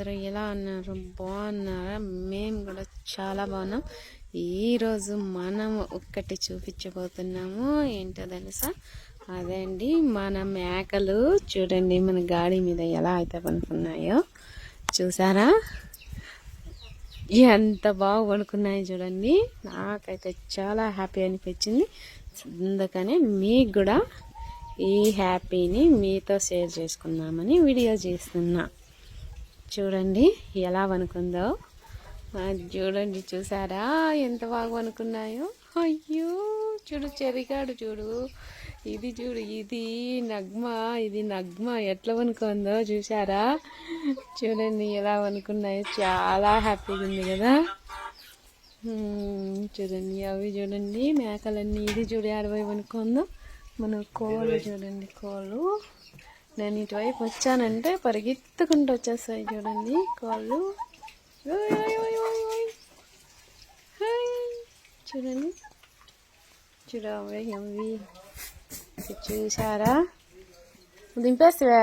అందరూ ఎలా ఉన్నారు? బాగున్నారా? మేము కూడా చాలా బాగున్నాం. ఈరోజు మనం ఒక్కటి చూపించబోతున్నాము. ఏంటో తెలుసా? అదే అండి మన మేకలు చూడండి మన గాడి మీద ఎలా అయితే పనుకున్నాయో చూసారా? ఎంత బాగా పనుకున్నాయో చూడండి. నాకైతే చాలా హ్యాపీ అనిపించింది. అందుకనే మీకు కూడా ఈ హ్యాపీని మీతో షేర్ చేసుకుందామని వీడియో చేస్తున్నా. చూడండి ఎలా వనుకుందో చూడండి చూసారా? ఎంత బాగా వనుకున్నాయో అయ్యో చూడు చెరిగాడు చూడు. ఇది చూడు ఇది నగ్మ ఇది నగ్మ. ఎట్లా వనుకుందో చూసారా? చూడండి ఎలా వనుకున్నాయో చాలా హ్యాపీగా ఉంది కదా. చూడండి అవి చూడండి మేకలన్నీ. ఇది చూడు అరవై వనుకుందో మన కోళ్ళు చూడండి కోళ్ళు. నేను ఇటువైపు వచ్చానంటే పరిగెత్తుకుంటూ వచ్చేస్తాయి చూడండి కాళ్ళు. ఓయ్, చూడండి. చూడవే ఎంవి. చూసారా దింపేస్తావా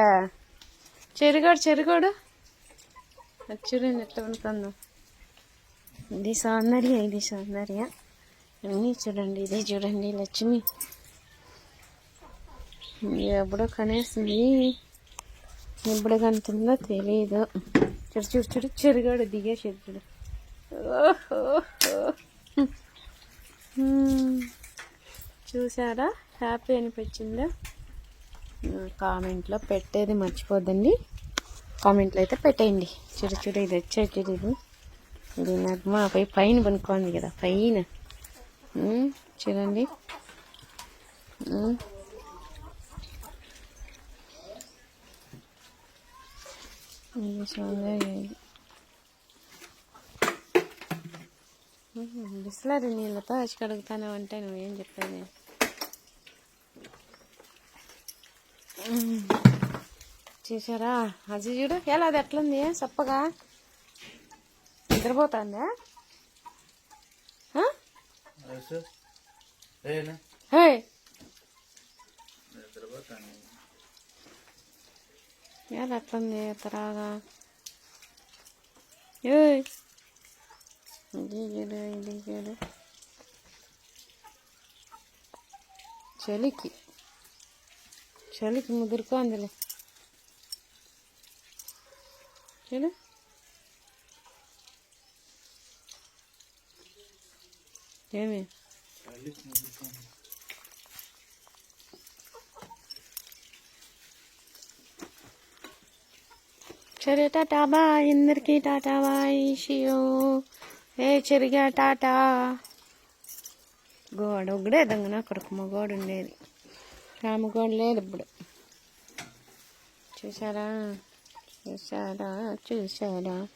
చెరుగోడు చెరుగోడు. చూడండి ఎట్లా ఉంటుందో. ఇది సౌందర్య ఇది సౌందర్య. అన్నీ చూడండి ఇది చూడండి లక్ష్మి. ఎప్పుడో కనేసింది. ఎప్పుడు కనుతుందో తెలియదు చూడు చూడు చూడు చెరుగాడు దిగే చూడు చూసారా? హ్యాపీ అనిపించిందా? కామెంట్లో పెట్టేది మర్చిపోద్దండి. కామెంట్లో అయితే పెట్టేయండి. చూడు చూడు ఇది వచ్చే చూడు ఇది ఇది నగ్మా పై పైన పనుకోండి కదా పైన హ్మ్. చూడండి. ఇది సౌందర్య. బిస్లరీ నీళ్ళతో వచ్చి కడుగుతాను అంటే నువ్వేం చెప్పేది చూసారా అది చూడు ఎలా అది ఎట్లుంది చప్పగా నిద్రపోతుందా ఆ? హే ఎలా ఎట్లుంది తరాగా ఏయ్ ఇది చూడు ఇది చూడు చలికి చలికి ముదురుకోందిలే చూడు ఏమి సరే టాటా బాయ్ అందరికీ టాటా బాయ్ షియో. ఏ చెరిగా టాటా. గోడ ఒకడే దొంగన కొడుకు మగోడు ఉండేది. రామగోడు లేదు ఇప్పుడు. చూసారా చూసారా చూసారా